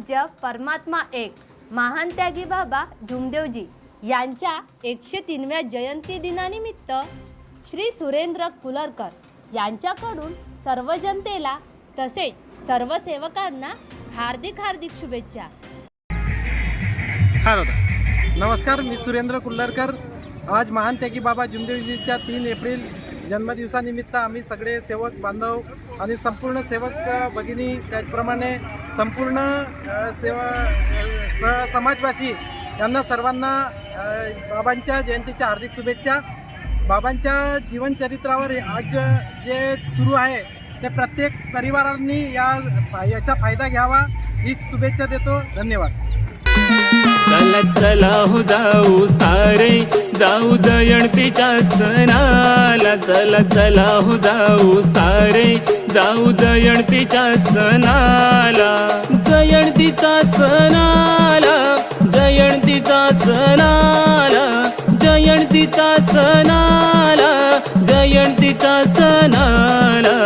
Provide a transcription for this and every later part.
पूज्य परमात्मा एक महान त्यागी बाबा झुमदेवजी यांच्या एकशे तीनव्या जयंती दिनानिमित्त श्री सुरेंद्र कुलरकर यांच्याकडून सर्व जनतेला तसेच सर्व सेवकांना हार्दिक हार्दिक शुभेच्छा. हा दादा. नमस्कार मी सुरेंद्र कुल्लरकर आज महान त्यागी बाबा जुमदेवजीच्या तीन एप्रिल जन्मदिवसानिमित्त आम्ही सगळे सेवक बांधव आणि संपूर्ण सेवक भगिनी त्याचप्रमाणे संपूर्ण सेवा स समाजवासी यांना सर्वांना बाबांच्या जयंतीच्या हार्दिक शुभेच्छा. बाबांच्या जीवनचरित्रावर आज जे सुरू आहे ते प्रत्येक परिवारांनी या याचा फायदा घ्यावा हीच शुभेच्छा देतो. धन्यवाद. चला चला हो जाऊ सारे. जाऊ जयंतीच्या सणाला. चला चला हो जाऊ सारे. जाऊ जयंतीच्या सणाला. जयंतीचा सणाला. जयंतीचा सणाला. जयंतीचा सणाला. जयंतीचा सणाला.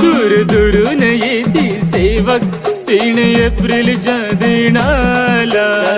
दूर दुरून येते सेवक. तीन एप्रिलच्या दिनाला.